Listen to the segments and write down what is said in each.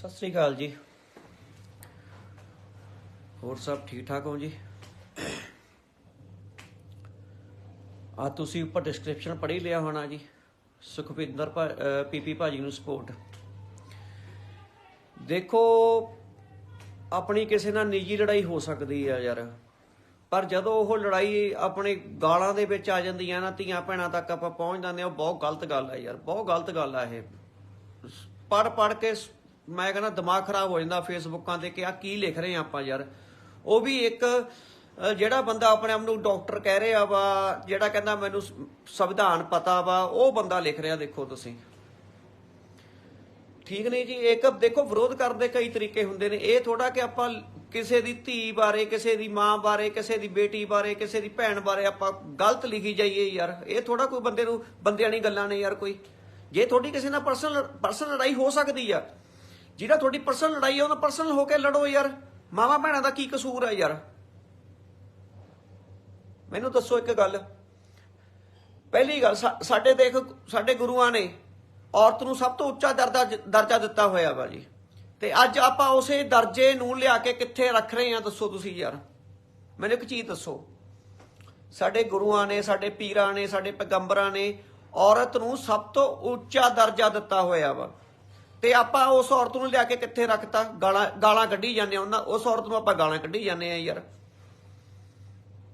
ਸਤਿ ਸ੍ਰੀ ਅਕਾਲ ਜੀ। ਹੋਰ ਸਭ ਠੀਕ ਠਾਕ ਹੋ ਜੀ? ਆ ਤੁਸੀਂ ਉੱਪਰ ਡਿਸਕ੍ਰਿਪਸ਼ਨ ਪੜ੍ਹੀ ਲਿਆ ਹੋਣਾ ਜੀ। ਸੁਖਵਿੰਦਰ ਪੀਪੀ ਭਾਜੀ ਨੂੰ ਸਪੋਰਟ ਦੇਖੋ, ਆਪਣੀ ਕਿਸੇ ਨਾਲ ਨਿੱਜੀ ਲੜਾਈ ਹੋ ਸਕਦੀ ਆ ਯਾਰ। ਪਰ ਜਦੋਂ ਉਹ ਲੜਾਈ ਆਪਣੇ ਗਾਲਾਂ ਦੇ ਵਿੱਚ ਆ ਜਾਂਦੀ ਆ ਨਾ, ਧੀਆਂ ਭੈਣਾਂ ਤੱਕ ਆਪਾਂ ਪਹੁੰਚ ਜਾਂਦੇ ਆ ਉਹ ਬਹੁਤ ਗਲਤ ਗੱਲ ਆ ਯਾਰ, ਬਹੁਤ ਗਲਤ ਗੱਲ ਆ ਇਹ। ਪੜ ਪੜ ਕੇ ਮੈਂ ਕਹਿੰਦਾ ਦਿਮਾਗ ਖਰਾਬ ਹੋ ਜਾਂਦਾ ਫੇਸਬੁੱਕਾਂ ਤੇ ਕਿ ਆ ਕੀ ਲਿਖ ਰਹੇ ਆ ਆਪਾਂ ਯਾਰ। ਉਹ ਵੀ ਇੱਕ ਜਿਹੜਾ ਬੰਦਾ ਆਪਣੇ ਆਪ ਨੂੰ ਡਾਕਟਰ ਕਹਿ ਰਿਹਾ ਵਾ, ਜਿਹੜਾ ਕਹਿੰਦਾ ਮੈਨੂੰ ਸੰਵਿਧਾਨ ਪਤਾ ਵਾ, ਉਹ ਬੰਦਾ ਲਿਖ ਰਿਹਾ ਦੇਖੋ ਤੁਸੀਂ। ਠੀਕ ਨਹੀਂ ਜੀ, ਇੱਕ ਦੇਖੋ ਵਿਰੋਧ ਕਰਨ ਦੇ ਕਈ ਤਰੀਕੇ ਹੁੰਦੇ ਨੇ। ਇਹ ਥੋੜਾ ਕਿ ਆਪਾਂ ਕਿਸੇ ਦੀ ਧੀ ਬਾਰੇ, ਕਿਸੇ ਦੀ ਮਾਂ ਬਾਰੇ, ਕਿਸੇ ਦੀ ਬੇਟੀ ਬਾਰੇ, ਕਿਸੇ ਦੀ ਭੈਣ ਬਾਰੇ ਆਪਾਂ ਗਲਤ ਲਿਖੀ ਜਾਈਏ ਯਾਰ। ਇਹ ਥੋੜਾ ਕੋਈ ਬੰਦੇ ਨੂੰ, ਬੰਦਿਆਂ ਨਹੀਂ ਗੱਲਾਂ ਨੇ ਯਾਰ ਕੋਈ। ਜੇ ਤੁਹਾਡੀ ਕਿਸੇ ਨਾਲ ਪਰਸਨਲ ਪਰਸਨਲ ਲੜਾਈ ਹੋ ਸਕਦੀ ਆ ਜਿਹੜਾ ਤੁਹਾਡੀ ਪਰਸਨਲ ਲੜਾਈ ਆ ਉਹਨਾਂ ਪਰਸਨਲ ਹੋ ਕੇ ਲੜੋ ਯਾਰ। ਮਾਵਾ ਭੈਣਾਂ ਦਾ ਕੀ ਕਸੂਰ ਹੈ ਯਾਰ? ਮੈਨੂੰ ਦੱਸੋ ਇੱਕ ਗੱਲ। ਪਹਿਲੀ ਗੱਲ, ਸਾ- ਸਾਡੇ ਦੇਖ, ਸਾਡੇ ਗੁਰੂਆਂ ਨੇ ਔਰਤ ਨੂੰ ਸਭ ਤੋਂ ਉੱਚਾ ਦਰਜਾ ਦਰਜਾ ਦਿੱਤਾ ਹੋਇਆ ਵਾ ਜੀ। ਤੇ ਅੱਜ ਆਪਾਂ ਉਸੇ ਦਰਜੇ ਨੂੰ ਲਿਆ ਕੇ ਕਿੱਥੇ ਰੱਖ ਰਹੇ ਆ ਦੱਸੋ ਤੁਸੀਂ ਯਾਰ। ਮੈਨੂੰ ਇੱਕ ਚੀਜ਼ ਦੱਸੋ। ਸਾਡੇ ਗੁਰੂਆਂ ਨੇ, ਸਾਡੇ ਪੀਰਾਂ ਨੇ, ਸਾਡੇ ਪੈਗੰਬਰਾਂ ਨੇ ਔਰਤ ਨੂੰ ਸਭ ਤੋਂ ਉੱਚਾ ਦਰਜਾ ਦਿੱਤਾ ਹੋਇਆ ਵਾ। ਤੇ ਆਪਾਂ ਉਸ ਔਰਤ ਨੂੰ ਲਿਆ ਕੇ ਕਿੱਥੇ ਰੱਖਤਾ? ਗਾਲਾਂ ਗਾਲਾਂ ਕੱਢੀ ਜਾਂਦੇ ਆ ਉਹਨਾਂ ਉਸ ਔਰਤ ਨੂੰ ਆਪਾਂ ਗਾਲਾਂ ਕੱਢੀ ਜਾਂਦੇ ਆ ਯਾਰ।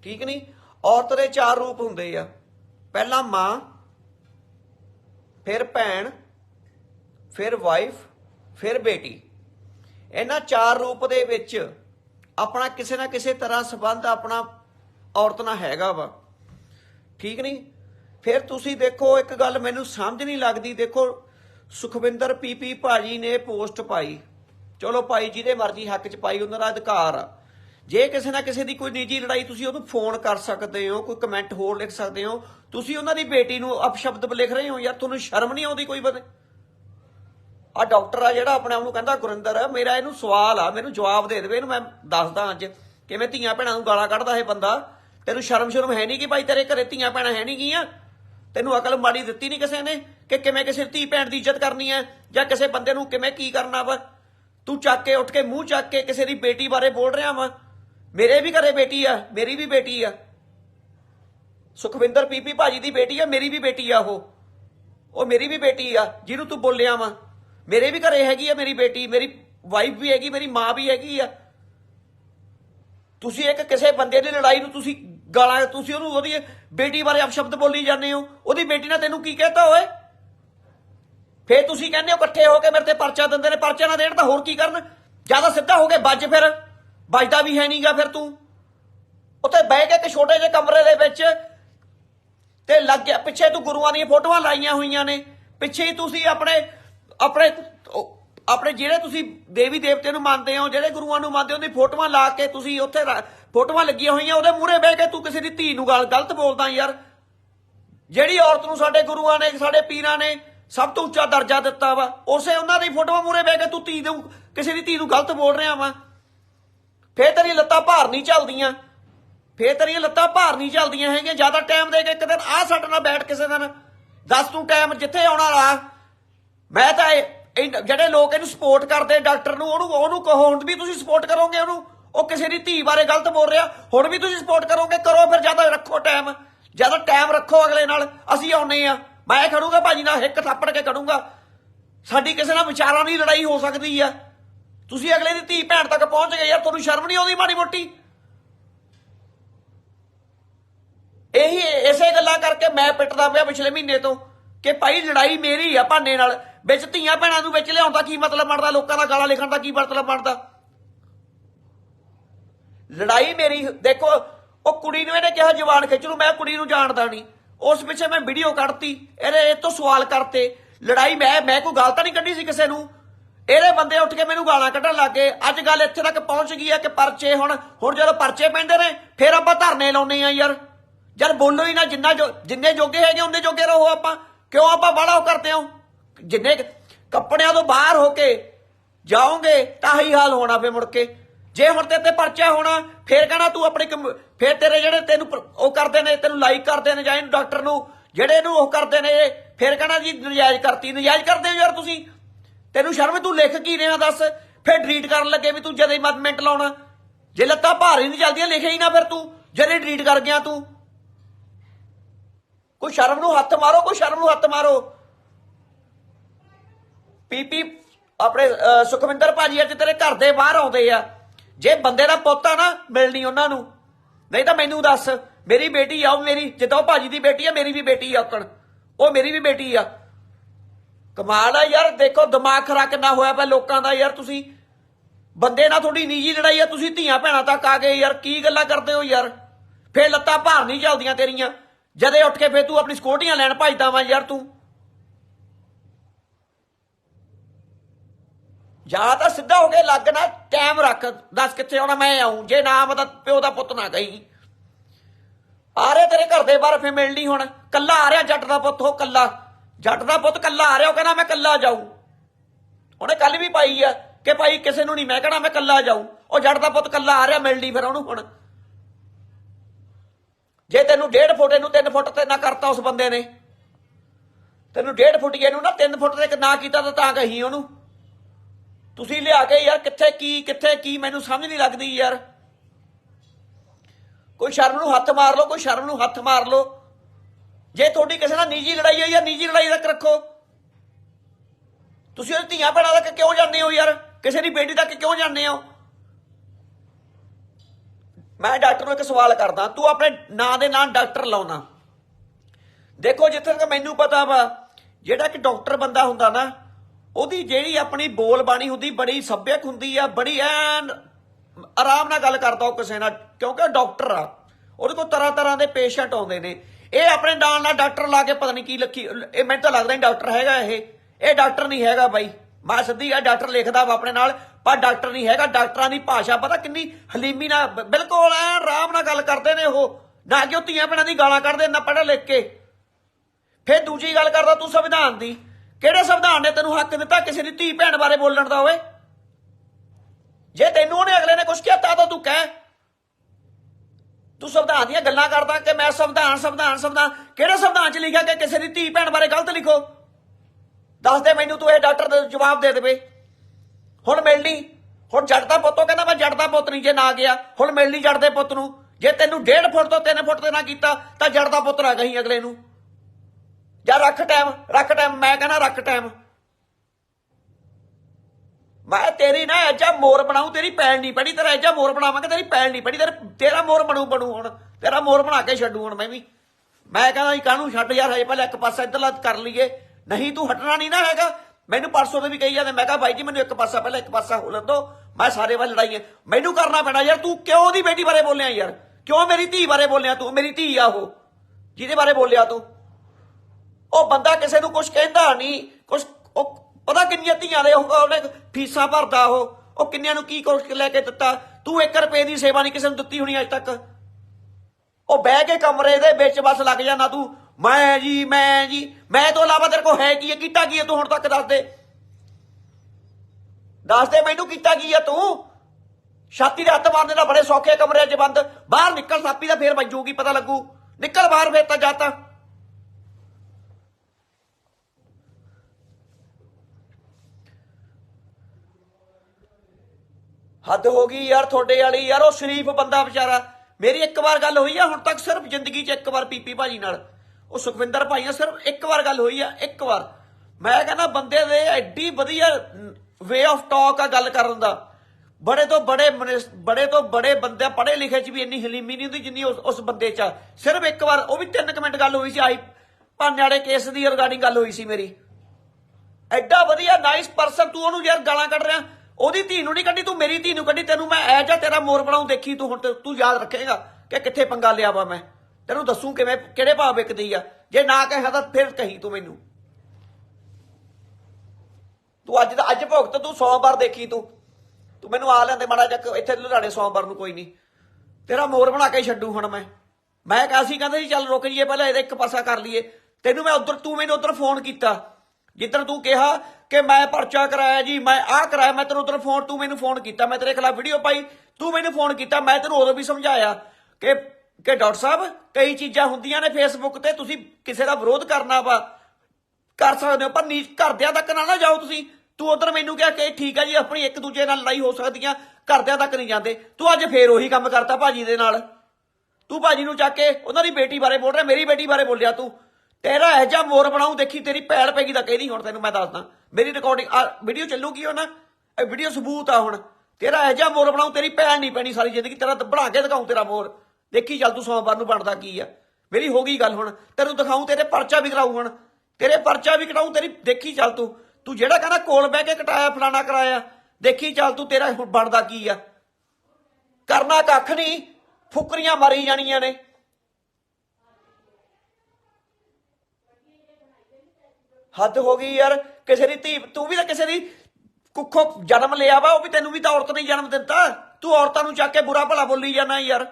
ਠੀਕ ਨਹੀਂ? ਔਰਤ ਦੇ ਚਾਰ ਰੂਪ ਹੁੰਦੇ ਆ। ਪਹਿਲਾਂ ਮਾਂ, ਫਿਰ ਭੈਣ, ਫਿਰ ਵਾਈਫ ਫਿਰ ਬੇਟੀ। ਇਹਨਾਂ ਚਾਰ ਰੂਪ ਦੇ ਵਿੱਚ ਆਪਣਾ ਕਿਸੇ ਨਾ ਕਿਸੇ ਤਰ੍ਹਾਂ ਸੰਬੰਧ ਆਪਣਾ ਔਰਤ ਨਾਲ ਹੈਗਾ ਵਾ। ਠੀਕ ਨਹੀਂ? ਫਿਰ ਤੁਸੀਂ ਦੇਖੋ, ਇੱਕ ਗੱਲ ਮੈਨੂੰ ਸਮਝ ਨਹੀਂ ਲੱਗਦੀ। ਦੇਖੋ ਸੁਖਵਿੰਦਰ ਪੀਪੀ ਭਾਜੀ ਨੇ ਪੋਸਟ ਪਾਈ। ਚਲੋ ਭਾਈ ਜਿਹਦੇ ਮਰਜ਼ੀ ਹੱਕ 'ਚ ਪਾਈ, ਉਹਨਾਂ ਦਾ ਅਧਿਕਾਰ ਆ। ਜੇ ਕਿਸੇ ਨਾ ਕਿਸੇ ਦੀ ਕੋਈ ਨਿੱਜੀ ਲੜਾਈ, ਤੁਸੀਂ ਉਹਨੂੰ ਫੋਨ ਕਰ ਸਕਦੇ ਹੋ, ਕੋਈ ਕਮੈਂਟ ਹੋਰ ਲਿਖ ਸਕਦੇ ਹੋ। ਤੁਸੀਂ ਉਹਨਾਂ ਦੀ ਬੇਟੀ ਨੂੰ ਅਪਸ਼ਬਦ ਲਿਖ ਰਹੇ ਹੋ ਯਾਰ ਤੁਹਾਨੂੰ ਸ਼ਰਮ ਨਹੀਂ ਆਉਂਦੀ ਕੋਈ ਬੰਦੇ ਆ ਡਾਕਟਰ ਆ ਜਿਹੜਾ ਆਪਣੇ ਆਪ ਨੂੰ ਕਹਿੰਦਾ, ਗੁਰਿੰਦਰ, ਮੇਰਾ ਇਹਨੂੰ ਸਵਾਲ ਆ, ਮੈਨੂੰ ਜਵਾਬ ਦੇ ਦੇਵੇ, ਇਹਨੂੰ ਮੈਂ ਦੱਸਦਾ ਅੱਜ ਕਿਵੇਂ ਧੀਆਂ ਭੈਣਾਂ ਨੂੰ ਗਾਲਾਂ ਕੱਢਦਾ ਇਹ ਬੰਦਾ। ਤੈਨੂੰ ਸ਼ਰਮ ਸ਼ਰਮ ਹੈ ਨਹੀਂ ਕਿ ਭਾਈ ਤੇਰੇ ਘਰੇ ਧੀਆਂ ਭੈਣਾਂ ਹੈ ਨਹੀਂ ਗੀਆਂ? ਤੈਨੂੰ ਅਕਲ ਮਾੜੀ ਦਿੱਤੀ ਨਹੀਂ ਕਿਸੇ ਨੇ? ਕਿ ਕਿਵੇਂ ਕਿਸੇ ਧੀ ਭੈਣ ਦੀ ਇੱਜ਼ਤ ਕਰਨੀ ਹੈ? ਜਾਂ ਕਿਸੇ ਬੰਦੇ ਨੂੰ ਕਿਵੇਂ ਕੀ ਕਰਨਾ ਵਾ? ਤੂੰ ਚੱਕ ਕੇ ਉੱਠ ਕੇ ਮੂੰਹ ਚੱਕ ਕੇ ਕਿਸੇ ਦੀ ਬੇਟੀ ਬਾਰੇ ਬੋਲ ਰਿਹਾ ਵਾ। ਮੇਰੇ ਵੀ ਘਰੇ ਬੇਟੀ ਆ, ਮੇਰੀ ਵੀ ਬੇਟੀ ਆ। ਸੁਖਵਿੰਦਰ ਪੀਪੀ ਭਾਜੀ ਦੀ ਬੇਟੀ ਆ, ਮੇਰੀ ਵੀ ਬੇਟੀ ਆ ਉਹ। ਉਹ ਮੇਰੀ ਵੀ ਬੇਟੀ ਆ, ਜਿਹਨੂੰ ਤੂੰ ਬੋਲਿਆ ਵਾ। ਮੇਰੇ ਵੀ ਘਰੇ ਹੈਗੀ ਆ ਮੇਰੀ ਬੇਟੀ, ਮੇਰੀ ਵਾਈਫ ਵੀ ਹੈਗੀ, ਮੇਰੀ ਮਾਂ ਵੀ ਹੈਗੀ ਆ। ਤੁਸੀਂ ਇੱਕ ਕਿਸੇ ਬੰਦੇ ਦੀ ਲੜਾਈ ਨੂੰ ਤੁਸੀਂ ਗਾਲਾਂ, ਤੁਸੀਂ ਉਹਨੂੰ ਉਹਦੀ ਬੇਟੀ ਬਾਰੇ ਅਪਸ਼ਬਦ ਬੋਲੀ ਜਾਂਦੇ ਹੋ। ਉਹਦੀ ਬੇਟੀ ਨੇ ਤੈਨੂੰ ਕੀ ਕਹਿਤਾ ਓਏ? ਫੇਰ ਤੁਸੀਂ ਕਹਿੰਦੇ ਹੋ ਇਕੱਠੇ ਹੋ ਕੇ ਮੇਰੇ ਤੇ ਪਰਚਾ ਦਿੰਦੇ ਨੇ, ਪਰਚਾ ਨਾ ਦੇਣ ਤਾਂ ਹੋਰ ਕੀ ਕਰਨ? ਜ਼ਿਆਦਾ ਸਿੱਧਾ ਹੋ ਕੇ ਵੱਜ ਫਿਰ। ਵੱਜਦਾ ਵੀ ਹੈ ਨਹੀਂਗਾ ਫਿਰ ਤੂੰ। ਉੱਥੇ ਬਹਿ ਕੇ ਇੱਕ ਛੋਟੇ ਜਿਹੇ ਕਮਰੇ ਦੇ ਵਿੱਚ ਤੇ ਲੱਗ ਗਿਆ, ਪਿੱਛੇ ਤੂੰ ਗੁਰੂਆਂ ਦੀਆਂ ਫੋਟੋਆਂ ਲਾਈਆਂ ਹੋਈਆਂ ਨੇ। ਪਿੱਛੇ ਹੀ ਤੁਸੀਂ ਆਪਣੇ ਆਪਣੇ ਆਪਣੇ ਜਿਹੜੇ ਤੁਸੀਂ ਦੇਵੀ ਦੇਵਤੇ ਨੂੰ ਮੰਨਦੇ ਹੋ, ਜਿਹੜੇ ਗੁਰੂਆਂ ਨੂੰ ਮੰਨਦੇ ਹੋ, ਉਹਦੀ ਫੋਟੋਆਂ ਲਾ ਕੇ ਤੁਸੀਂ ਉੱਥੇ ਫੋਟੋਆਂ ਲੱਗੀਆਂ ਹੋਈਆਂ, ਉਹਦੇ ਮੂਹਰੇ ਬਹਿ ਕੇ ਤੂੰ ਕਿਸੇ ਦੀ ਧੀ ਨੂੰ ਗੱਲ, ਗਲਤ ਬੋਲਦਾ ਯਾਰ। ਜਿਹੜੀ ਔਰਤ ਨੂੰ ਸਾਡੇ ਗੁਰੂਆਂ ਨੇ, ਸਾਡੇ ਪੀਰਾਂ ਨੇ ਸਭ ਤੋਂ ਉੱਚਾ ਦਰਜਾ ਦਿੱਤਾ ਵਾ। ਉਸੇ ਉਹਨਾਂ ਦੀ ਫੋਟੋਆਂ ਮੂਹਰੇ ਬਹਿ ਕੇ ਤੂੰ ਧੀ ਨੂੰ, ਕਿਸੇ ਦੀ ਧੀ ਨੂੰ ਗਲਤ ਬੋਲ ਰਿਹਾ ਵਾ। ਫੇਰ ਤੇਰੀ ਲੱਤਾਂ ਭਾਰ ਨਹੀਂ ਚੱਲਦੀਆਂ। ਫੇਰ ਤੇਰੀਆਂ ਲੱਤਾਂ ਭਾਰ ਨਹੀਂ ਚੱਲਦੀਆਂ ਹੈਗੀਆਂ। ਜ਼ਿਆਦਾ ਟਾਈਮ ਦੇ ਕੇ ਇੱਕ ਦਿਨ ਆ ਸਾਡੇ ਨਾਲ ਬੈਠ ਕਿਸੇ ਦਿਨ। ਦੱਸ ਤੂੰ ਟਾਈਮ ਜਿੱਥੇ ਆਉਣਾ ਰਾ ਮੈਂ ਤਾਂ ਇਹ- ਜਿਹੜੇ ਲੋਕ ਇਹਨੂੰ ਸਪੋਰਟ ਕਰਦੇ ਡਾਕਟਰ ਨੂੰ, ਉਹਨੂੰ ਉਹਨੂੰ ਕਹੋ, ਹੁਣ ਵੀ ਤੁਸੀਂ ਸਪੋਰਟ ਕਰੋਗੇ ਉਹਨੂੰ? ਉਹ ਕਿਸੇ ਦੀ ਧੀ ਬਾਰੇ ਗਲਤ ਬੋਲ ਰਿਹਾ। ਹੁਣ ਵੀ ਤੁਸੀਂ ਸਪੋਰਟ ਕਰੋਗੇ, ਕਰੋ ਫਿਰ ਜ਼ਿਆਦਾ ਰੱਖੋ ਟਾਈਮ ਜ਼ਿਆਦਾ ਟਾਈਮ ਰੱਖੋ ਅਗਲੇ ਨਾਲ। ਅਸੀਂ ਆਉਨੇ ਆ ਮੈਂ ਖੜੂੰਗਾ ਭਾਜੀ ਨਾਲ, ਹਿੱਕ ਥਾਪੜ ਕੇ ਖੜੂੰਗਾ। ਸਾਡੀ ਕਿਸੇ ਨਾਲ ਵਿਚਾਰਾਂ ਦੀ ਲੜਾਈ ਹੋ ਸਕਦੀ ਆ। ਤੁਸੀਂ ਅਗਲੇ ਦੀ ਧੀ ਭੈਣ ਤੱਕ ਪਹੁੰਚ ਗਏ ਯਾਰ, ਤੁਹਾਨੂੰ ਸ਼ਰਮ ਨਹੀਂ ਆਉਂਦੀ ਮਾੜੀ ਮੋਟੀ? ਇਹੀ, ਇਸੇ ਗੱਲਾਂ ਕਰਕੇ ਮੈਂ ਪਿੱਟਦਾ ਪਿਆ ਪਿਛਲੇ ਮਹੀਨੇ ਤੋਂ ਕਿ ਭਾਈ ਲੜਾਈ ਮੇਰੀ ਆ ਭਾਨੇ ਨਾਲ। ਵਿੱਚ ਧੀਆਂ ਭੈਣਾਂ ਨੂੰ ਵਿੱਚ ਲਿਆਉਣ ਦਾ ਕੀ ਮਤਲਬ ਬਣਦਾ? ਲੋਕਾਂ ਦਾ ਗਾਲਾਂ ਲਿਖਣ ਦਾ ਕੀ ਮਤਲਬ ਬਣਦਾ? ਲੜਾਈ ਮੇਰੀ, ਦੇਖੋ, ਉਹ ਕੁੜੀ ਨੂੰ ਇਹਨੇ ਕਿਹਾ ਜਵਾਨ ਖਿੱਚ ਨੂੰ ਮੈਂ ਕੁੜੀ ਨੂੰ ਜਾਣਦਾ ਨਹੀਂ। ਉਸ ਪਿੱਛੇ ਮੈਂ ਵੀਡੀਓ ਕੱਢਤੀ। ਇਹਨੇ ਇਹ ਤੋਂ ਸਵਾਲ ਕਰਤੇ। ਲੜਾਈ ਮੈਂ ਮੈਂ ਕੋਈ ਗੱਲ ਤਾਂ ਨਹੀਂ ਕੱਢੀ ਸੀ ਕਿਸੇ ਨੂੰ? ਇਹਦੇ ਬੰਦੇ ਉੱਠ ਕੇ ਮੈਨੂੰ ਗਾਲਾਂ ਕੱਢਣ ਲੱਗ ਗਏ। ਅੱਜ ਗੱਲ ਇੱਥੇ ਤੱਕ ਪਹੁੰਚ ਗਈ ਹੈ ਕਿ ਪਰਚੇ ਹੁਣ ਹੁਣ ਜਦੋਂ ਪਰਚੇ ਪੈਂਦੇ ਨੇ, ਫਿਰ ਆਪਾਂ ਧਰਨੇ ਲਾਉਨੇ ਆ ਯਾਰ। ਜਦ ਬੋਲੋ ਹੀ ਨਾ, ਜਿੰਨਾ ਜੋ ਜਿੰਨੇ ਜੋਗੇ ਹੈਗੇ, ਉਹਨੇ ਜੋਗੇ ਰਹੋ ਆਪਾਂ। ਕਿਉਂ ਆਪਾਂ ਬੜਾ ਉਹ ਕਰਦੇ ਹਾਂ? ਜਿੰਨੇ ਕੱਪੜਿਆਂ ਤੋਂ ਬਾਹਰ ਹੋ ਕੇ ਜਾਓਗੇ, ਤਾਂ ਹੀ ਹਾਲ ਹੋਣਾ ਫੇ ਮੁੜ ਕੇ। ਜੇ ਹੁਣ ਤੇ ਤੇ ਪਰਚਾ ਹੋਣਾ ਫੇਰ ਕਹਣਾ ਤੂੰ ਆਪਣੀ ਕਮ- ਫੇਰ ਤੇਰੇ ਜਿਹੜੇ ਤੈਨੂੰ ਉਹ ਕਰਦੇ ਨੇ, ਤੈਨੂੰ ਲਾਈਕ ਕਰਦੇ ਨੇ ਜਾਂ ਡਾਕਟਰ ਨੂੰ, ਜਿਹੜੇ ਇਹਨੂੰ ਉਹ ਕਰਦੇ ਨੇ, ਫੇਰ ਕਹਣਾ ਜੀ ਨਜਾਇਜ਼ ਕਰਤੀ। ਨਜਾਇਜ਼ ਕਰਦੇ ਹੋ ਯਾਰ ਤੁਸੀਂ? ਤੈਨੂੰ ਸ਼ਰਮ ਤੂੰ ਲਿਖ ਕੀ ਰਿਹਾ ਦੱਸ? ਫਿਰ ਡਿਲੀਟ ਕਰਨ ਲੱਗੇ ਵੀ ਤੂੰ ਜਦੇ ਮਤ ਮਿੰਟ ਲਾਉਣਾ। ਜੇ ਲੱਤਾਂ ਭਾਰੀ ਨਹੀਂ ਚੱਲਦੀਆਂ, ਲਿਖਿਆ ਹੀ ਨਾ ਫਿਰ ਤੂੰ। ਜਦੇ ਡਿਲੀਟ ਕਰ ਗਿਆ ਤੂੰ। ਕੋਈ ਸ਼ਰਮ ਨੂੰ ਹੱਥ ਮਾਰੋ, ਕੋਈ ਸ਼ਰਮ ਨੂੰ ਹੱਥ ਮਾਰੋ। ਪੀਪੀ ਆਪਣੇ ਸੁਖਵਿੰਦਰ ਭਾਜੀ ਅੱਜ ਤੇਰੇ ਘਰ ਦੇ ਬਾਹਰ ਆਉਂਦੇ ਆ। ਜੇ ਬੰਦੇ ਦਾ ਪੁੱਤ ਆ ਨਾ, ਮਿਲਣੀ ਉਹਨਾਂ ਨੂੰ। ਨਹੀਂ ਤਾਂ ਮੈਨੂੰ ਦੱਸ, ਮੇਰੀ ਬੇਟੀ ਆ, ਉਹ ਮੇਰੀ, ਜਿੱਦਾਂ ਉਹ ਭਾਜੀ ਦੀ ਬੇਟੀ ਆ, ਮੇਰੀ ਵੀ ਬੇਟੀ ਆ ਉਕਣ ਉਹ ਮੇਰੀ ਵੀ ਬੇਟੀ ਆ। ਕਮਾਲ ਆ ਯਾਰ, ਦੇਖੋ ਦਿਮਾਗ ਖਰਾ ਕਿੰਨਾ ਹੋਇਆ ਪਿਆ ਲੋਕਾਂ ਦਾ ਯਾਰ ਤੁਸੀਂ। ਬੰਦੇ ਨਾਲ ਤੁਹਾਡੀ ਨਿੱਜੀ ਲੜਾਈ ਆ, ਤੁਸੀਂ ਧੀਆਂ ਭੈਣਾਂ ਤੱਕ ਆ ਗਏ ਯਾਰ, ਕੀ ਗੱਲਾਂ ਕਰਦੇ ਹੋ ਯਾਰ? ਫੇਰ ਲੱਤਾਂ ਭਾਰ ਨਹੀਂ ਚੱਲਦੀਆਂ ਤੇਰੀਆਂ। ਜਦੇ ਉੱਠ ਕੇ ਫੇਰ ਤੂੰ ਆਪਣੀ ਸਕੋਟੀਆਂ ਲੈਣ ਭੱਜਦਾ ਵਾ ਯਾਰ ਤੂੰ। ਜਾਂ ਤਾਂ ਸਿੱਧਾ ਹੋ ਕੇ ਲੱਗ ਨਾ ਟਾਈਮ ਰੱਖ, ਦੱਸ ਕਿੱਥੇ ਆਉਣਾ, ਮੈਂ ਆਉਂ ਜੇ ਨਾ ਮਤਾ ਪਿਓ ਦਾ ਪੁੱਤ ਨਾ ਕਹੀ ਆ ਰਿਹਾ ਤੇਰੇ ਘਰ ਦੇ ਬਾਹਰ ਫੇ ਮਿਲਣੀ ਹੁਣ। ਕੱਲਾ ਆ ਰਿਹਾ ਜੱਟ ਦਾ ਪੁੱਤ, ਉਹ ਕੱਲਾ। ਜੱਟ ਦਾ ਪੁੱਤ ਕੱਲਾ ਆ ਰਿਹਾ, ਉਹ ਕਹਿੰਦਾ, ਮੈਂ ਕੱਲਾ ਜਾਊ। ਉਹਨੇ ਕੱਲ ਵੀ ਪਾਈ ਆ ਕਿ ਭਾਈ ਕਿਸੇ ਨੂੰ ਨਹੀਂ, ਮੈਂ ਕਹਣਾ, ਮੈਂ ਕੱਲਾ ਜਾਊ। ਉਹ ਜੱਟ ਦਾ ਪੁੱਤ ਕੱਲਾ ਆ ਰਿਹਾ ਮਿਲਣੀ ਫਿਰ ਉਹਨੂੰ ਹੁਣ। ਜੇ ਤੈਨੂੰ 1.5 ਫੁੱਟ ਇਹਨੂੰ 3 ਫੁੱਟ ਤੇ ਨਾ ਕਰਤਾ ਉਸ ਬੰਦੇ ਨੇ, ਤੈਨੂੰ 1.5 ਫੁੱਟ ਇਹਨੂੰ ਨਾ 3 ਫੁੱਟ ਤੇ ਨਾ ਕੀਤਾ ਤਾਂ ਤਾਂ ਕਹੀ ਉਹਨੂੰ। ਤੁਸੀਂ ਲਿਆ ਕੇ ਯਾਰ ਕਿੱਥੇ ਕੀ ਕਿੱਥੇ ਕੀ, ਮੈਨੂੰ ਸਮਝ ਨਹੀਂ ਲੱਗਦੀ ਯਾਰ। ਕੋਈ ਸ਼ਰਮ ਨੂੰ ਹੱਥ ਮਾਰ ਲਓ, ਕੋਈ ਸ਼ਰਮ ਨੂੰ ਹੱਥ ਮਾਰ ਲਓ। ਜੇ ਤੁਹਾਡੀ ਕਿਸੇ ਨਾਲ ਨਿੱਜੀ ਲੜਾਈ ਹੋਈ ਜਾਂ ਨਿੱਜੀ ਲੜਾਈ ਤੱਕ ਰੱਖੋ। ਤੁਸੀਂ ਉਹਦੀ ਧੀਆਂ ਭੈਣਾਂ ਤੱਕ ਕਿਉਂ ਜਾਂਦੇ ਹੋ ਯਾਰ? ਕਿਸੇ ਦੀ ਬੇਟੀ ਤੱਕ ਕਿਉਂ ਜਾਂਦੇ ਹੋ? ਮੈਂ ਡਾਕਟਰ ਨੂੰ ਇੱਕ ਸਵਾਲ ਕਰਦਾ, ਤੂੰ ਆਪਣੇ ਨਾਂ ਦੇ ਨਾਲ ਡਾਕਟਰ ਲਾਉਣਾ। ਦੇਖੋ, ਜਿੱਥੇ ਤੱਕ ਮੈਨੂੰ ਪਤਾ ਵਾ, ਜਿਹੜਾ ਕਿ ਡਾਕਟਰ ਬੰਦਾ ਹੁੰਦਾ ਨਾ ਉਹਦੀ ਜਿਹੜੀ ਆਪਣੀ ਬੋਲ ਬਾਣੀ ਹੁੰਦੀ, ਬੜੀ ਸੱਭਿਅਕ ਹੁੰਦੀ ਆ, ਬੜੀ ਐਨ ਆਰਾਮ ਨਾਲ ਗੱਲ ਕਰਦਾ ਉਹ ਕਿਸੇ ਨਾਲ, ਕਿਉਂਕਿ ਉਹ ਡਾਕਟਰ ਆ। ਉਹਦੇ ਕੋਲ ਤਰ੍ਹਾਂ ਤਰ੍ਹਾਂ ਦੇ ਪੇਸ਼ੈਂਟ ਆਉਂਦੇ ਨੇ। ਇਹ ਆਪਣੇ ਨਾਲ ਨਾਲ ਡਾਕਟਰ ਲਾ ਕੇ ਪਤਾ ਨਹੀਂ ਕੀ ਲੱਖੀ, ਇਹ ਮੈਨੂੰ ਤਾਂ ਲੱਗਦਾ ਨਹੀਂ ਡਾਕਟਰ ਹੈਗਾ ਇਹ। ਇਹ ਡਾਕਟਰ ਨਹੀਂ ਹੈਗਾ ਬਾਈ। ਮੈਂ ਸਿੱਧੀ ਆ, ਡਾਕਟਰ ਲਿਖਦਾ ਵਾ ਆਪਣੇ ਨਾਲ, ਪਰ ਡਾਕਟਰ ਨਹੀਂ ਹੈਗਾ, ਡਾਕਟਰਾਂ ਦੀ ਭਾਸ਼ਾ ਪਤਾ ਕਿੰਨੀ ਹਲੀਮੀ ਨਾਲ ਬਿਲਕੁਲ ਐ ਆਰਾਮ ਨਾਲ ਗੱਲ ਕਰਦੇ ਨੇ ਉਹ। ਨਾ ਕਿ ਉਹ ਧੀਆਂ ਭੈਣਾਂ ਦੀ ਗਾਲਾਂ ਕੱਢਦੇ, ਨਾ ਪੜ੍ਹ ਲਿਖ ਕੇ। ਫਿਰ ਦੂਜੀ ਗੱਲ ਕਰਦਾ ਤੂੰ ਸੰਵਿਧਾਨ ਦੀ। ਕਿਹੜੇ ਸੰਵਿਧਾਨ ਨੇ ਤੈਨੂੰ ਹੱਕ ਦਿੱਤਾ ਕਿਸੇ ਦੀ ਧੀ ਭੈਣ ਬਾਰੇ ਬੋਲਣ ਦਾ ਓਏ? ਜੇ ਤੈਨੂੰ ਉਹਨੇ ਅਗਲੇ ਨੇ ਕੁਝ ਕਿਹਾ ਤਾਂ ਤੂੰ ਕਹਿ। ਤੂੰ ਸੰਵਿਧਾਨ ਦੀਆਂ ਗੱਲਾਂ ਕਰਦਾ ਕਿ ਮੈਂ ਸੰਵਿਧਾਨ ਸੰਵਿਧਾਨ ਸੰਵਿਧਾਨ। ਕਿਹੜੇ ਸੰਵਿਧਾਨ 'ਚ ਲਿਖਿਆ ਕਿ ਕਿਸੇ ਦੀ ਧੀ ਭੈਣ ਬਾਰੇ ਗਲਤ ਲਿਖੋ? ਦੱਸ ਦੇ ਮੈਨੂੰ ਤੂੰ ਇਹ ਡਾਕਟਰ ਦਾ ਜਵਾਬ ਦੇ ਦੇਵੇ। ਹੁਣ ਮਿਲਣੀ ਹੁਣ ਜੱਟ ਦਾ ਪੁੱਤੋ ਕਹਿੰਦਾ ਮੈਂ ਜੱਟ ਦਾ ਪੁੱਤ ਨਹੀਂ, ਜੇ ਨਾ ਗਿਆ। ਹੁਣ ਮਿਲਣੀ ਜੱਟ ਦੇ ਪੁੱਤ ਨੂੰ। ਜੇ ਤੈਨੂੰ 1.5 ਫੁੱਟ ਤੋਂ 3 ਫੁੱਟ ਤੇ ਨਾ ਕੀਤਾ, ਤਾਂ ਜੱਟ ਦਾ ਪੁੱਤ ਨਾ ਗਈ ਅਗਲੇ ਨੂੰ। ਜਾਂ ਰੱਖ ਟਾਈਮ ਰੱਖ ਟਾਈਮ ਮੈਂ ਕਹਿੰਦਾ ਰੱਖ ਟਾਈਮ ਮੈਂ ਤੇਰੀ ਨਾ ਐਜਾ ਮੋਰ ਬਣਾਉ, ਤੇਰੀ ਪੈਲ ਨਹੀਂ ਪੜੀ ਤੇਰਾ ਐਜਾ ਮੋਰ ਬਣਾਵਾਂਗੇ ਤੇਰੀ ਪੈਲ ਨਹੀਂ ਪੜੀ ਤੇਰਾ ਮੋਰ ਬਣੂ ਬਣੂ ਹੁਣ, ਤੇਰਾ ਮੋਰ ਬਣਾ ਕੇ ਛੱਡੂ ਹੁਣ ਮੈਂ ਵੀ। ਮੈਂ ਕਹਿੰਦਾ ਜੀ ਕਾਹਨੂੰ ਛੱਡ ਯਾਰ, ਹਜੇ ਪਹਿਲਾਂ ਇੱਕ ਪਾਸਾ ਇੱਧਰਲਾ ਕਰ ਲਈਏ। ਨਹੀਂ ਤੂੰ ਹਟਣਾ ਨਹੀਂ ਨਾ ਹੈਗਾ। ਮੈਨੂੰ ਪਰਸੋਂ ਤੇ ਵੀ ਕਹੀ ਜਾਂਦੇ, ਮੈਂ ਕਿਹਾ ਬਾਈ ਜੀ ਮੈਨੂੰ ਇੱਕ ਪਾਸਾ ਪਹਿਲਾਂ ਇੱਕ ਪਾਸਾ ਹੋ ਲੈਣ ਦੋ ਮੈਂ ਸਾਰੇ ਵੱਲ ਲੜਾਈ ਮੈਨੂੰ ਕਰਨਾ ਪੈਣਾ ਯਾਰ, ਤੂੰ ਕਿਉਂ ਉਹਦੀ ਬੇਟੀ ਬਾਰੇ ਬੋਲਿਆ ਯਾਰ? ਕਿਉਂ ਮੇਰੀ ਧੀ ਬਾਰੇ ਬੋਲਿਆ ਤੂੰ? ਮੇਰੀ ਧੀ ਆ ਉਹ। ਜਿਹਦੇ ਬਾਰੇ ਬੋਲਿਆ ਤੂੰ? ਉਹ ਬੰਦਾ ਕਿਸੇ ਨੂੰ ਕੁਝ ਕਹਿੰਦਾ ਨਹੀਂ ਕੁਝ ਉਹ ਪਤਾ ਕਿੰਨੀਆਂ ਧੀਆਂ ਦੇ ਉਹ ਉਹਨੇ ਫੀਸਾਂ ਭਰਦਾ ਉਹ ਉਹ ਕਿੰਨਿਆਂ ਨੂੰ ਕੀ ਕੁਛ ਲੈ ਕੇ ਦਿੱਤਾ? ਤੂੰ 1 ਰੁਪਏ ਦੀ ਸੇਵਾ ਨਹੀਂ ਕਿਸੇ ਨੂੰ ਦਿੱਤੀ ਹੋਣੀ ਅੱਜ ਤੱਕ। ਉਹ ਬਹਿ ਕੇ ਕਮਰੇ ਦੇ ਵਿੱਚ ਬਸ ਲੱਗ ਜਾਣਾ ਤੂੰ, ਮੈਂ ਜੀ ਮੈਂ ਜੀ, ਮੈਂ ਤੋਂ ਇਲਾਵਾ ਤੇਰੇ ਕੋਲ ਹੈ ਕੀ ਹੈ? ਕੀਤਾ ਕੀ ਹੈ ਤੂੰ ਹੁਣ ਤੱਕ ਦੱਸ ਦੇ? ਦੱਸ ਦੇ ਮੈਨੂੰ ਕੀਤਾ ਕੀ ਹੈ ਤੂੰ? ਛਾਤੀ ਦੇ ਹੱਥ ਮਾਰਦੇ ਨਾਲ ਬੜੇ ਸੌਖੇ ਕਮਰੇ 'ਚ ਬੰਦ, ਬਾਹਰ ਨਿਕਲ, ਸਾਪੀ ਦਾ ਫੇਰ ਵੱਜੂਗੀ ਪਤਾ ਲੱਗੂ। ਨਿਕਲ ਬਾਹਰ ਫੇਰ ਤਾਂ ਜਾਤਾ ਹੱਦ ਹੋ ਗਈ ਯਾਰ ਤੁਹਾਡੇ ਵਾਲੀ। ਯਾਰ ਉਹ ਸ਼ਰੀਫ ਬੰਦਾ ਵਿਚਾਰਾ। ਮੇਰੀ ਇੱਕ ਵਾਰ ਗੱਲ ਹੋਈ ਆ, ਹੁਣ ਤੱਕ ਸਿਰਫ ਜ਼ਿੰਦਗੀ 'ਚ ਇੱਕ ਵਾਰ ਪੀਪੀ ਭਾਜੀ ਨਾਲ। ਉਹ ਸੁਖਵਿੰਦਰ ਭਾਈ ਨਾਲ ਸਿਰਫ ਇੱਕ ਵਾਰ ਗੱਲ ਹੋਈ ਆ, ਇੱਕ ਵਾਰ। ਮੈਂ ਕਹਿੰਦਾ ਬੰਦੇ ਦੇ ਐਡੀ ਵਧੀਆ ਵੇ ਆਫ ਟਾਕ ਆ ਗੱਲ ਕਰਨ ਦਾ। ਬੜੇ ਤੋਂ ਬੜੇ ਮਨਿਸ- ਬੜੇ ਤੋਂ ਬੜੇ ਬੰਦੇ ਪੜ੍ਹੇ ਲਿਖੇ 'ਚ ਵੀ ਇੰਨੀ ਹਲੀਮੀ ਨਹੀਂ ਹੁੰਦੀ ਜਿੰਨੀ ਉਸ ਬੰਦੇ 'ਚ ਆ। ਸਿਰਫ ਇੱਕ ਵਾਰ, ਉਹ ਵੀ 3 ਮਿੰਟ ਗੱਲ ਹੋਈ ਸੀ ਆਈ ਭਾਨੇ ਵਾਲੇ ਕੇਸ ਦੀ ਰਿਗਾਰਡਿੰਗ ਗੱਲ ਹੋਈ ਸੀ ਮੇਰੀ। ਐਡਾ ਵਧੀਆ ਨਾਈਸ ਪਰਸਨ ਤੂੰ ਉਹਨੂੰ ਯਾਰ ਗਾਲਾਂ ਕੱਢ ਰਿਹਾ। ਉਹਦੀ ਧੀ ਨੂੰ ਨਹੀਂ ਕੱਢੀ, ਤੂੰ ਮੇਰੀ ਧੀ ਨੂੰ ਕੱਢੀ, ਤੈਨੂੰ ਮੈਂ ਐ ਜਾ ਤੇਰਾ ਮੋਰ ਬਣਾਉਂ ਦੇਖੀ, ਤੂੰ ਹੁਣ ਤੂੰ ਯਾਦ ਰੱਖੇਗਾ ਕਿ ਕਿੱਥੇ ਪੰਗਾ ਲਿਆ ਵਾ ਮੈਂ। ਤੈਨੂੰ ਦੱਸੂ ਕਿਵੇਂ, ਕਿਹੜੇ ਭਾਅ ਵਿਕਦੀ ਆ। ਜੇ ਨਾ ਕਹਿਆ ਤਾਂ ਫਿਰ ਕਹੀ ਤੂੰ ਮੈਨੂੰ। ਤੂੰ ਅੱਜ ਦਾ, ਅੱਜ ਭੁਗਤ, ਤੂੰ ਸੋਮਵਾਰ ਦੇਖੀ ਤੂੰ। ਤੂੰ ਮੈਨੂੰ ਆ ਲੈਂਦੇ ਮਾੜਾ ਜਿਹਾ, ਇੱਥੇ ਲੁਧਿਆਣੇ ਸੋਮਵਾਰ ਨੂੰ ਕੋਈ ਨਹੀਂ। ਤੇਰਾ ਮੋਰ ਬਣਾ ਕੇ ਛੱਡੂ ਹੁਣ ਮੈਂ। ਮੈਂ ਕਿਹਾ ਸੀ, ਕਹਿੰਦਾ ਸੀ ਚੱਲ ਰੁਕ ਜੀਏ ਪਹਿਲਾਂ ਇਹਦਾ ਇੱਕ ਪਾਸਾ ਕਰ ਲਈਏ। ਤੈਨੂੰ ਮੈਂ ਉਧਰ, ਤੂੰ ਮੈਨੂੰ ਉਧਰ ਫੋਨ ਕੀਤਾ। ਜਿੱਦਣ ਤੂੰ ਕਿਹਾ ਕਿ ਮੈਂ ਪਰਚਾ ਕਰਾਇਆ ਜੀ, ਮੈਂ ਆਹ ਕਰਾਇਆ, ਮੈਂ ਤੈਨੂੰ ਉਧਰ ਫੋਨ, ਤੂੰ ਮੈਨੂੰ ਫੋਨ ਕੀਤਾ, ਮੈਂ ਤੇਰੇ ਖਿਲਾਫ ਵੀਡੀਓ ਪਾਈ, ਤੂੰ ਮੈਨੂੰ ਫੋਨ ਕੀਤਾ, ਮੈਂ ਤੈਨੂੰ ਉਦੋਂ ਵੀ ਸਮਝਾਇਆ ਕਿ ਕਿ ਡਾਕਟਰ ਸਾਹਿਬ, ਕਈ ਚੀਜ਼ਾਂ ਹੁੰਦੀਆਂ ਨੇ ਫੇਸਬੁੱਕ ਤੇ, ਤੁਸੀਂ ਕਿਸੇ ਦਾ ਵਿਰੋਧ ਕਰਨਾ ਵਾ, ਕਰ ਸਕਦੇ ਹੋ, ਪਰ ਨੀਚ ਘਰਦਿਆਂ ਤੱਕ ਨਾ ਨਾ ਜਾਓ ਤੁਸੀਂ। ਤੂੰ ਉਧਰ ਮੈਨੂੰ ਕਿਹਾ ਕਿ ਠੀਕ ਆ ਜੀ, ਆਪਣੀ ਇੱਕ ਦੂਜੇ ਨਾਲ ਲੜਾਈ ਹੋ ਸਕਦੀ ਆ ਘਰਦਿਆਂ ਤੱਕ ਨਹੀਂ ਜਾਂਦੇ। ਤੂੰ ਅੱਜ ਫੇਰ ਉਹੀ ਕੰਮ ਕਰਤਾ ਭਾਜੀ ਦੇ ਨਾਲ। ਤੂੰ ਭਾਜੀ ਨੂੰ ਚੱਕ ਕੇ, ਉਹਨਾਂ ਦੀ ਬੇਟੀ ਬਾਰੇ ਬੋਲ ਰਿਹਾ, ਮੇਰੀ ਬੇਟੀ ਬਾਰੇ ਬੋਲ ਰਿਹਾ ਤੂੰ। ਤੇਰਾ ਇਹ ਜਿਹਾ ਮੋਰ ਬਣਾਉ, ਦੇਖੀ ਤੇਰੀ ਪੈੜ ਪੈਗੀ ਤਾਂ ਕਹਿਦੀ ਹੁਣ ਤੈਨੂੰ ਮੈਂ ਦੱਸਦਾ। ਮੇਰੀ ਰਿਕਾਰਡਿੰਗ ਵੀਡੀਓ ਚੱਲੂਗੀ ਉਹ ਨਾ? ਇਹ ਵੀਡੀਓ ਸਬੂਤ ਆ ਹੁਣ। ਤੇਰਾ ਇਹ ਜਿਹਾ ਮੋਰ ਬਣਾਉ, ਤੇਰੀ ਪੈੜ ਨਹੀਂ ਪੈਣੀ ਸਾਰੀ ਜ਼ਿੰਦਗੀ। ਤੇਰਾ ਬਣਾ ਕੇ ਦਿਖਾਉ ਤੇਰਾ ਮੋਰ। ਦੇਖੀ ਚੱਲ ਤੂੰ ਸੋਮਵਾਰ ਨੂੰ ਬਣਦਾ ਕੀ ਆ। ਮੇਰੀ ਹੋ ਗਈ ਗੱਲ ਹੁਣ। ਤੈਨੂੰ ਦਿਖਾਉ, ਤੇਰੇ ਪਰਚਾ ਵੀ ਕਰਾਉ ਹੁਣ। ਤੇਰੇ ਪਰਚਾ ਵੀ ਕਟਾਉ ਤੇਰੀ, ਦੇਖੀ ਚੱਲ ਤੂੰ। ਤੂੰ ਜਿਹੜਾ ਕਹਿੰਦਾ ਕੋਲ ਬਹਿ ਕੇ ਕਟਾਇਆ, ਫਲਾਣਾ ਕਰਾਇਆ, ਦੇਖੀ ਚੱਲ ਤੂੰ ਤੇਰਾ ਹੁਣ ਬਣਦਾ ਕੀ ਆ। ਕਰਨਾ ਕੱਖ ਨਹੀਂ, ਫੁਕਰੀਆਂ ਮਾਰੀ ਜਾਣੀਆਂ ਨੇ। ਹੱਦ ਹੋ ਗਈ ਯਾਰ, ਕਿਸੇ ਦੀ ਧੀ, ਤੂੰ ਵੀ ਤਾਂ ਕਿਸੇ ਦੀ ਕੁੱਖੋਂ ਜਨਮ ਲਿਆ ਵਾ, ਉਹ ਵੀ ਤੈਨੂੰ ਵੀ ਤਾਂ ਔਰਤ ਨੇ ਜਨਮ ਦਿੱਤਾ। ਤੂੰ ਔਰਤਾਂ ਨੂੰ ਚੱਕ ਕੇ ਬੁਰਾ ਭਲਾ ਬੋਲੀ ਜਾਂਦਾ ਯਾਰ।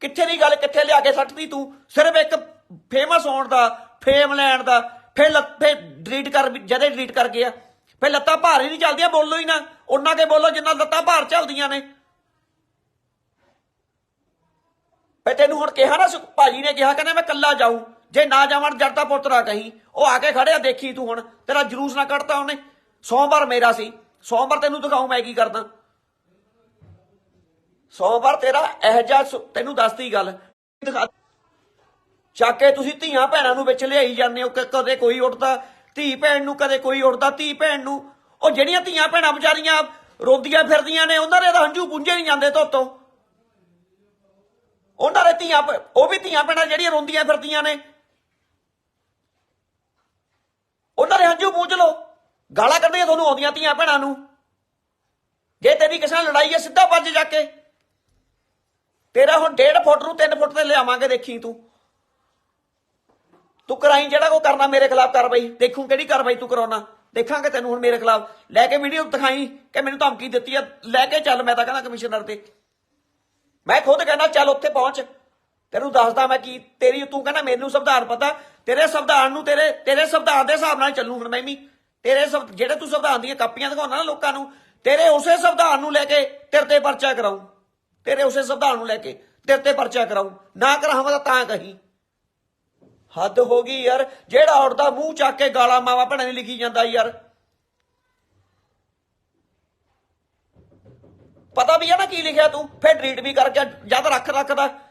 ਕਿੱਥੇ ਦੀ ਗੱਲ, ਕਿੱਥੇ ਲਿਆ ਕੇ ਸੱਟਦੀ ਤੂੰ? ਸਿਰਫ ਇੱਕ ਫੇਮਸ ਹੋਣ ਦਾ ਫੇਮ ਲੈਣ ਦਾ, ਫਿਰ ਲੱਤੇ ਡਿਲੀਟ ਕਰ ਜਦੇ ਡਿਲੀਟ ਕਰ ਗਿਆ। ਫਿਰ ਲੱਤਾਂ ਭਾਰ ਹੀ ਨਹੀਂ ਚੱਲਦੀਆਂ, ਬੋਲੋ ਹੀ ਨਾ। ਉਹਨਾਂ ਕੇ ਬੋਲੋ ਜਿੰਨਾ ਲੱਤਾਂ ਭਾਰ ਚੱਲਦੀਆਂ ਨੇ। ਫੇ ਤੈਨੂੰ ਹੁਣ ਕਿਹਾ ਨਾ ਸੁ- ਭਾਜੀ ਨੇ ਕਿਹਾ, ਕਹਿੰਦਾ ਮੈਂ ਕੱਲਾ ਜਾਊਂ। ਜੇ ਨਾ ਜਾਵਣ ਜੜਤਾ ਪੁੱਤਰਾ ਕਹੀਂ। ਉਹ ਆ ਕੇ ਖੜਿਆ, ਦੇਖੀ ਤੂੰ ਹੁਣ। ਤੇਰਾ ਜਲੂਸ ਨਾ ਕੱਢਤਾ ਉਹਨੇ। ਸੋਮਵਾਰ ਮੇਰਾ ਸੀ। ਸੋਮਵਾਰ ਤੈਨੂੰ ਦਿਖਾਉਂ ਮੈਂ ਕੀ ਕਰਦਾ। ਸੋਮਵਾਰ ਤੇਰਾ ਇਹ ਜਿਹਾ ਤੈਨੂੰ ਦੱਸਦੀ ਗੱਲ। ਦਿਖਾ ਚੱਕ ਕੇ ਤੁਸੀਂ ਧੀਆਂ ਭੈਣਾਂ ਨੂੰ ਵਿੱਚ ਲਿਆਈ ਜਾਂਦੇ ਹੋ। ਕਦੇ ਕੋਈ ਉੱਠਦਾ, ਧੀ ਭੈਣ ਨੂੰ ਕਦੇ ਕੋਈ ਉੱਠਦਾ, ਧੀ ਭੈਣ ਨੂੰ। ਉਹ ਜਿਹੜੀਆਂ ਧੀਆਂ ਭੈਣਾਂ ਵਿਚਾਰੀਆਂ ਰੋਂਦੀਆਂ ਫਿਰਦੀਆਂ ਨੇ, ਉਹਨਾਂ ਦੇ ਤਾਂ ਹੰਝੂ ਪੁੰਝੇ ਨਹੀਂ ਜਾਂਦੇ ਤੋਤੋਂ ਉਹਨਾਂ ਦੇ ਧੀਆਂ ਉਹ ਵੀ ਧੀਆਂ ਭੈਣਾਂ ਜਿਹੜੀਆਂ ਰੋਂਦੀਆਂ ਫਿਰਦੀਆਂ ਨੇ। ਉਹਨਾਂ ਦੇ ਹੰਝੂ ਪੂੰਝ ਲਓ। ਗਾਲਾਂ ਕੱਢੀਆਂ ਤੁਹਾਨੂੰ ਆਉਂਦੀਆਂ ਧੀਆਂ ਭੈਣਾਂ ਨੂੰ। ਜੇ ਤੇਰੀ ਕਿਸੇ ਨਾਲ ਲੜਾਈ ਹੈ, ਸਿੱਧਾ ਵੱਜ ਜਾ ਕੇ। ਤੇਰਾ ਹੁਣ 1.5 ਫੁੱਟ ਨੂੰ 3 ਫੁੱਟ ਤੇ ਲਿਆਵਾਂਗੇ, ਦੇਖੀ ਤੂੰ। ਤੂੰ ਕਰਾਈ ਜਿਹੜਾ ਕੋ ਕਰਨਾ, ਮੇਰੇ ਖਿਲਾਫ ਕਾਰਵਾਈ। ਦੇਖੂ ਕਿਹੜੀ ਕਾਰਵਾਈ ਤੂੰ ਕਰਾਉਣਾ। ਦੇਖਾਂਗੇ ਤੈਨੂੰ ਹੁਣ ਮੇਰੇ ਖਿਲਾਫ। ਲੈ ਕੇ ਵੀਡੀਓ ਦਿਖਾਈ ਕਿ ਮੈਨੂੰ ਧਮਕੀ ਦਿੱਤੀ ਆ ਲੈ ਕੇ ਚੱਲ, ਮੈਂ ਤਾਂ ਕਹਿੰਦਾ ਕਮਿਸ਼ਨਰ ਤੇ। ਮੈਂ ਖੁਦ ਕਹਿੰਦਾ, ਚੱਲ ਉੱਥੇ ਪਹੁੰਚ। ਤੈਨੂੰ ਦੱਸਦਾ ਮੈਂ ਕੀ ਤੇਰੀ ਤੂੰ ਕਹਿੰਦਾ ਮੈਨੂੰ ਸੰਵਿਧਾਨ ਪਤਾ। ਤੇਰੇ ਸੰਵਿਧਾਨ ਨੂੰ ਤੇਰੇ ਤੇਰੇ ਸੰਵਿਧਾਨ ਦੇ ਹਿਸਾਬ ਨਾਲ ਚੱਲੂ ਹੁਣ ਮੈਂ ਵੀ ਤੇਰੇ ਸੰ- ਜਿਹੜੇ ਤੂੰ ਸੰਵਿਧਾਨ ਦੀਆਂ ਕਾਪੀਆਂ ਦਿਖਾਉਣਾ ਨਾ ਲੋਕਾਂ ਨੂੰ, ਤੇਰੇ ਉਸੇ ਸੰਵਿਧਾਨ ਨੂੰ ਲੈ ਕੇ ਤੇਰੇ ਤੇ ਪਰਚਾ ਕਰਾਉ ਤੇਰੇ ਉਸੇ ਸੰਵਿਧਾਨ ਨੂੰ ਲੈ ਕੇ ਤੇਰੇ ਤੇ ਪਰਚਾ ਕਰਾਉ ਨਾ ਕਰਾਵਾਂ ਤਾਂ ਕਹੀ। ਹੱਦ ਹੋ ਗਈ ਯਾਰ, ਜਿਹੜਾ ਔੜਦਾ ਮੂੰਹ ਚੱਕ ਕੇ ਗਾਲਾਂ ਮਾਵਾ ਭੈਣਾਂ ਨੇ ਲਿਖੀ ਜਾਂਦਾ ਯਾਰ। ਪਤਾ ਵੀ ਆ ਨਾ ਕੀ ਲਿਖਿਆ ਤੂੰ, ਫਿਰ ਡਿਲੀਟ ਵੀ ਕਰਕੇ ਜਦ ਰੱਖ ਰੱਖਦਾ।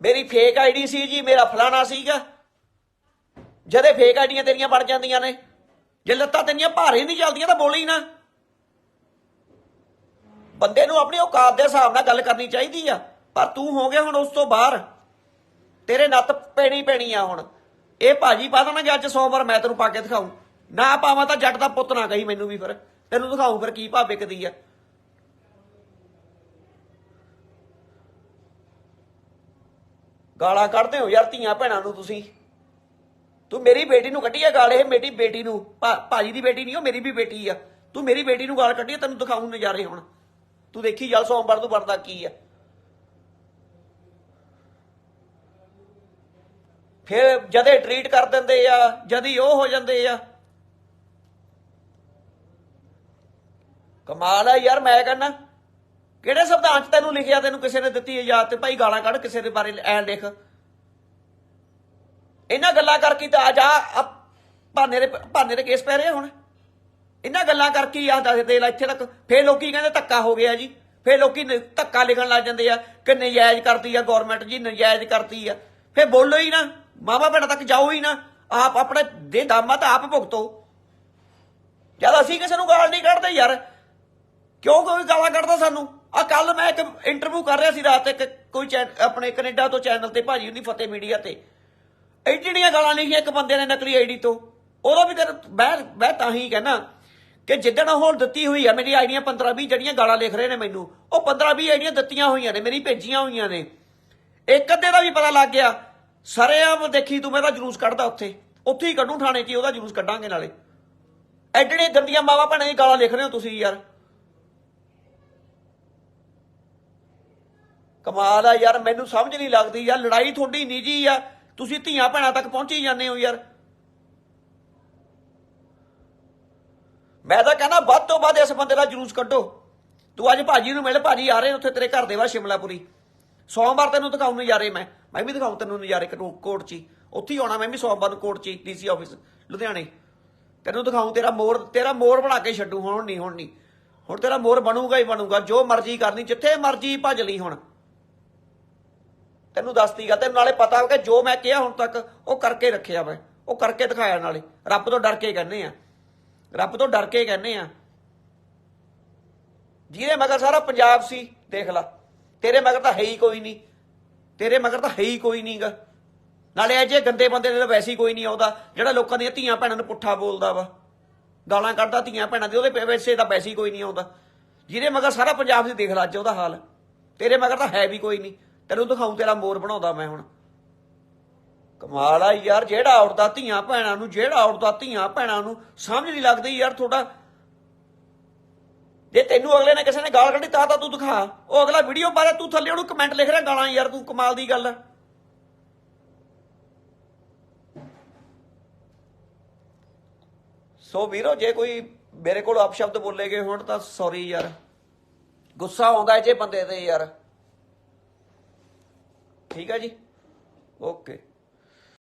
ਮੇਰੀ ਫੇਕ ਆਈਡੀ ਸੀ ਜੀ, ਮੇਰਾ ਫਲਾਣਾ ਸੀਗਾ। ਜਦੇ ਫੇਕ ਆਈਡੀਆਂ ਤੇਰੀਆਂ ਬਣ ਜਾਂਦੀਆਂ ਨੇ, ਜੇ ਲੱਤਾਂ ਤੇਰੀਆਂ ਭਾਰੇ ਨਹੀਂ ਚੱਲਦੀਆਂ ਤਾਂ ਬੋਲੀ ਨਾ। ਬੰਦੇ ਨੂੰ ਆਪਣੀ ਔਕਾਤ ਦੇ ਹਿਸਾਬ ਨਾਲ ਗੱਲ ਕਰਨੀ ਚਾਹੀਦੀ ਆ, ਪਰ ਤੂੰ ਹੋ ਗਿਆ ਹੁਣ ਉਸ ਤੋਂ ਬਾਹਰ। ਤੇਰੇ ਨੱਤ ਪੈਣੀ ਪੈਣੀ ਆ ਹੁਣ। ਇਹ ਭਾਜੀ ਪਾ ਦੇਣਾ ਕਿ ਅੱਜ ਸੋਮਵਾਰ, ਮੈਂ ਤੈਨੂੰ ਪਾ ਕੇ ਦਿਖਾਉਂ ਨਾ ਪਾਵਾਂ ਤਾਂ ਜੱਟ ਦਾ ਪੁੱਤ ਨਾ ਕਹੀ ਮੈਨੂੰ ਵੀ ਫਿਰ। ਤੈਨੂੰ ਦਿਖਾਉਂ ਫਿਰ ਕੀ ਭਾਅ ਵਿਕਦੀ ਆ। ਗਾਲਾਂ ਕੱਢਦੇ ਹੋ ਯਾਰ ਧੀਆਂ ਭੈਣਾਂ ਨੂੰ ਤੁਸੀਂ। ਤੂੰ ਮੇਰੀ ਬੇਟੀ ਨੂੰ ਕੱਢੀ ਆ ਗਾਲ ਇਹ ਮੇਰੀ ਬੇਟੀ ਨੂੰ। ਭਾ- ਭਾਜੀ ਦੀ ਬੇਟੀ ਨਹੀਂ ਉਹ ਮੇਰੀ ਵੀ ਬੇਟੀ ਆ। ਤੂੰ ਮੇਰੀ ਬੇਟੀ ਨੂੰ ਗਾਲ ਕੱਢੀ ਆ, ਤੈਨੂੰ ਦਿਖਾਉਂ ਨਜ਼ਾਰੇ ਹੁਣ। ਤੂੰ ਦੇਖੀ ਜਲ ਸੋਮਵਾਰ ਤੋਂ ਬਣਦਾ ਕੀ ਆ। ਫਿਰ ਜਦੇ ਟ੍ਰੀਟ ਕਰ ਦਿੰਦੇ ਆ ਜਦੀ ਉਹ ਹੋ ਜਾਂਦੇ ਆ। ਕਮਾਲ ਆ ਯਾਰ ਮੈਂ ਕਹਿੰਦਾ ਕਿਹੜੇ ਸੰਵਿਧਾਨ ਚ ਤੈਨੂੰ ਲਿਖਿਆ, ਤੈਨੂੰ ਕਿਸੇ ਨੇ ਦਿੱਤੀ ਇਜਾਜ਼ਤ ਤੇ? ਭਾਈ ਗਾਲਾਂ ਕੱਢ ਕਿਸੇ ਦੇ ਬਾਰੇ, ਐ ਲਿਖ। ਇਹਨਾਂ ਗੱਲਾਂ ਕਰਕੇ ਤਾਂ ਆ ਜਾ ਆ ਭਾਨੇ ਦੇ ਭਾਨੇ ਦੇ ਕੇਸ ਪੈ ਰਹੇ ਆ ਹੁਣ। ਇਹਨਾਂ ਗੱਲਾਂ ਕਰਕੇ ਆ, ਦੱਸ ਦੇ ਇੱਥੇ ਤੱਕ। ਫੇਰ ਲੋਕੀ ਕਹਿੰਦੇ ਧੱਕਾ ਹੋ ਗਿਆ ਜੀ। ਫੇਰ ਲੋਕੀ ਧੱਕਾ ਲਿਖਣ ਲੱਗ ਜਾਂਦੇ ਆ ਕਿ ਨਜਾਇਜ਼ ਕਰਦੀ ਆ ਗਵਰਨਮੈਂਟ ਜੀ, ਨਜਾਇਜ਼ ਕਰਦੀ ਆ। ਫੇਰ ਬੋਲੋ ਹੀ ਨਾ, ਮਾਵਾ ਭੈਣਾਂ ਤੱਕ ਜਾਓ ਹੀ ਨਾ। ਆਪ ਆਪਣੇ ਦੇ ਦਾਮਾ ਤਾਂ ਆਪ ਭੁਗਤੋ। ਜਦ ਅਸੀਂ ਕਿਸੇ ਨੂੰ ਗਾਲ ਨਹੀਂ ਕੱਢਦੇ ਯਾਰ, ਕਿਉਂ ਕੋਈ ਗਾਲਾਂ ਕੱਢਦਾ ਸਾਨੂੰ? ਆ ਕੱਲ ਮੈਂ ਇੱਕ ਇੰਟਰਵਿਊ ਕਰ ਰਿਹਾ ਸੀ ਰਾਤ ਇੱਕ, ਕੋਈ ਚੈਨ- ਆਪਣੇ ਕੈਨੇਡਾ ਤੋਂ ਚੈਨਲ ਤੇ ਭਾਜੀ ਹੁੰਦੀ ਫਤਿਹ ਮੀਡੀਆ ਤੇ। ਐਡੀਆਂ ਗਾਲਾਂ ਲਿਖੀਆਂ ਇੱਕ ਬੰਦੇ ਨੇ ਨਕਲੀ ਆਈਡੀ ਤੋਂ। ਉਹਦਾ ਵੀ ਤੇ ਮੈਂ ਮੈਂ ਤਾਂ ਹੀ ਕਹਿਣਾ ਕਿ ਜਿੱਦਣ ਉਹ ਦਿੱਤੀ ਹੋਈ ਆ, ਮੇਰੀ ਆਈਡੀਆਂ 15 20 ਜਿਹੜੀਆਂ ਗਾਲਾਂ ਲਿਖ ਰਹੇ ਨੇ ਮੈਨੂੰ, ਉਹ 15 20 ਆਈਡੀਆਂ ਦਿੱਤੀਆਂ ਹੋਈਆਂ ਨੇ, ਮੇਰੀ ਭੇਜੀਆਂ ਹੋਈਆਂ ਨੇ। ਇੱਕ ਅੱਧੇ ਦਾ ਵੀ ਪਤਾ ਲੱਗ ਗਿਆ, ਸਰੇਆਮ ਦੇਖੀ ਤੂੰ ਮੇਰਾ ਜਲੂਸ ਕੱਢਦਾ ਉੱਥੇ। ਉੱਥੇ ਹੀ ਕੱਢੂ ਥਾਣੇ 'ਚ ਹੀ ਉਹਦਾ ਜਲੂਸ ਕੱਢਾਂਗੇ ਨਾਲੇ। ਐਡੀਆਂ ਗੰਦੀਆਂ ਮਾਵਾ ਭੈਣਾਂ ਦੀ ਗਾਲਾਂ ਲਿਖ ਰਹੇ ਹੋ ਤੁਸੀਂ ਯਾਰ। ਕਮਾਲ ਆ ਯਾਰ, ਮੈਨੂੰ ਸਮਝ ਨਹੀਂ ਲੱਗਦੀ ਯਾਰ, ਲੜਾਈ ਤੁਹਾਡੀ ਨਿੱਜੀ ਆ। ਤੁਸੀਂ ਧੀਆਂ ਭੈਣਾਂ ਤੱਕ ਪਹੁੰਚੀ ਜਾਂਦੇ ਹੋ ਯਾਰ। ਮੈਂ ਤਾਂ ਕਹਿੰਦਾ ਵੱਧ ਤੋਂ ਵੱਧ ਇਸ ਬੰਦੇ ਦਾ ਜਲੂਸ ਕੱਢੋ। ਤੂੰ ਅੱਜ ਭਾਜੀ ਨੂੰ ਮਿਲ, ਭਾਜੀ ਆ ਰਹੇ ਉੱਥੇ ਤੇਰੇ ਘਰ ਦੇ ਵਾ ਸ਼ਿਮਲਾਪੁਰੀ। ਸੋਮਵਾਰ ਤੈਨੂੰ ਦਿਖਾਉਂ ਨਜ਼ਾਰੇ ਮੈਂ। ਮੈਂ ਵੀ ਦਿਖਾਉਂ ਤੈਨੂੰ ਨਜ਼ਾਰੇ ਕਟੋ- ਕੋਰਟ 'ਚ ਹੀ। ਉੱਥੇ ਹੀ ਆਉਣਾ ਮੈਂ ਵੀ ਸੋਮਵਾਰ ਨੂੰ ਕੋਰਟ 'ਚ ਡੀਸੀ ਆਫਿਸ ਲੁਧਿਆਣੇ। ਤੈਨੂੰ ਦਿਖਾਉਂ ਤੇਰਾ ਮੋਰ ਤੇਰਾ ਮੋਰ ਬਣਾ ਕੇ ਛੱਡੂ, ਹੁਣ ਨਹੀਂ ਹੁਣ ਨਹੀਂ। ਹੁਣ ਤੇਰਾ ਮੋਰ ਬਣੂਗਾ ਹੀ ਬਣੂਗਾ, ਜੋ ਮਰਜ਼ੀ ਕਰਨੀ, ਜਿੱਥੇ ਮਰਜ਼ੀ ਭੱਜ ਲਈ ਹੁਣ। ਤੈਨੂੰ ਦੱਸਦੀਗਾ ਤੈਨੂੰ ਨਾਲੇ ਪਤਾ ਹੋ ਕਿ ਜੋ ਮੈਂ ਕਿਹਾ ਹੁਣ ਤੱਕ, ਉਹ ਕਰਕੇ ਰੱਖਿਆ ਮੈਂ, ਉਹ ਕਰਕੇ ਦਿਖਾਇਆ ਨਾਲੇ। ਰੱਬ ਤੋਂ ਡਰ ਕੇ ਕਹਿੰਦੇ ਆ। ਰੱਬ ਤੋਂ ਡਰ ਕੇ ਕਹਿੰਦੇ ਆ। ਜਿਹਦੇ ਮਗਰ ਸਾਰਾ ਪੰਜਾਬ ਸੀ, ਦੇਖ ਲਾ। ਤੇਰੇ ਮਗਰ ਤਾਂ ਹੈ ਹੀ ਕੋਈ ਨਹੀਂ। ਤੇਰੇ ਮਗਰ ਤਾਂ ਹੈ ਹੀ ਕੋਈ ਨਹੀਂਗਾ ਨਾਲੇ ਇਹ ਗੰਦੇ ਬੰਦੇ ਨੇ ਤਾਂ ਵੈਸੇ ਹੀ ਕੋਈ ਨਹੀਂ ਆਉਂਦਾ, ਜਿਹੜਾ ਲੋਕਾਂ ਦੀਆਂ ਧੀਆਂ ਭੈਣਾਂ ਨੂੰ ਪੁੱਠਾ ਬੋਲਦਾ ਵਾ। ਗਾਲਾਂ ਕੱਢਦਾ ਧੀਆਂ ਭੈਣਾਂ ਦੇ, ਉਹਦੇ ਵੈਸੇ ਤਾਂ ਵੈਸੇ ਹੀ ਕੋਈ ਨਹੀਂ ਆਉਂਦਾ। ਜਿਹਦੇ ਮਗਰ ਸਾਰਾ ਪੰਜਾਬ ਸੀ, ਦੇਖ ਲਾ ਅੱਜ ਉਹਦਾ ਹਾਲ। ਤੇਰੇ ਮਗਰ ਤਾਂ ਹੈ ਵੀ ਕੋਈ ਨਹੀਂ। ਤੈਨੂੰ ਦਿਖਾਉਂ ਤੇਰਾ ਮੋਰ ਬਣਾਉਂਦਾ ਮੈਂ ਹੁਣ। ਕਮਾਲ ਆ ਯਾਰ, ਜਿਹੜਾ ਔਰਤਾਂ ਧੀਆਂ ਭੈਣਾਂ ਨੂੰ, ਜਿਹੜਾ ਔਰਤਾਂ ਧੀਆਂ ਭੈਣਾਂ ਨੂੰ ਸਮਝ ਨਹੀਂ ਲੱਗਦੀ ਯਾਰ ਤੁਹਾਡਾ। ਜੇ ਤੈਨੂੰ ਅਗਲੇ ਨੇ ਕਿਸੇ ਨੇ ਗਾਲ ਕੱਢੀ ਤਾਂ ਤਾਂ ਤੂੰ ਦਿਖਾ। ਉਹ ਅਗਲਾ ਵੀਡੀਓ ਪਾ ਰਿਹਾ, ਤੂੰ ਥੱਲੇ ਉਹਨੂੰ ਕਮੈਂਟ ਲਿਖ ਰਿਹਾ ਗਾਲਾਂ ਯਾਰ, ਤੂੰ ਕਮਾਲ ਦੀ ਗੱਲ ਆ। ਸੋ ਵੀਰੋ, ਜੇ ਕੋਈ ਮੇਰੇ ਕੋਲ ਅਪਸ਼ਬਦ ਬੋਲੇ ਗਏ ਹੋਣ ਤਾਂ ਸੌਰੀ ਯਾਰ। ਗੁੱਸਾ ਆਉਂਦਾ ਜੇ ਬੰਦੇ ਤੇ ਯਾਰ। ਠੀਕ ਆ ਜੀ? ਓਕੇ।